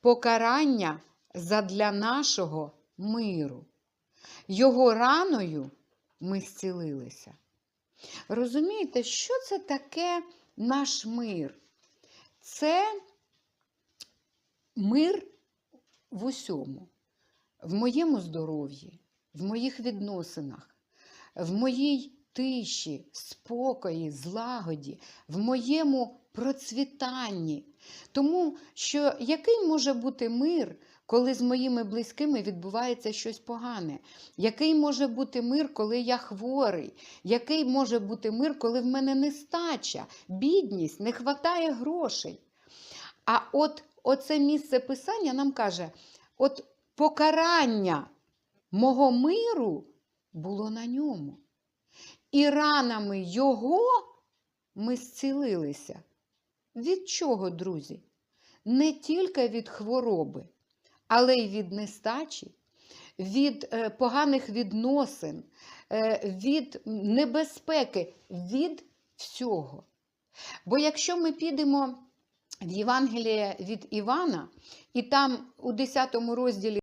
покарання задля нашого миру. Його раною ми зцілилися. Розумієте, що це таке наш мир? Це мир в усьому, в моєму здоров'ї, в моїх відносинах, в моїй тиші, спокої, злагоді, в моєму процвітанні. Тому що який може бути мир, коли з моїми близькими відбувається щось погане? Який може бути мир, коли я хворий? Який може бути мир, коли в мене нестача, бідність, не вистачає грошей? А от оце місце писання нам каже: от покарання мого миру було на ньому. І ранами його ми зцілилися. Від чого, друзі? Не тільки від хвороби, але й від нестачі, від е, поганих відносин, е, від небезпеки, від всього. Бо якщо ми підемо в Євангеліє від Івана, і там у 10 розділі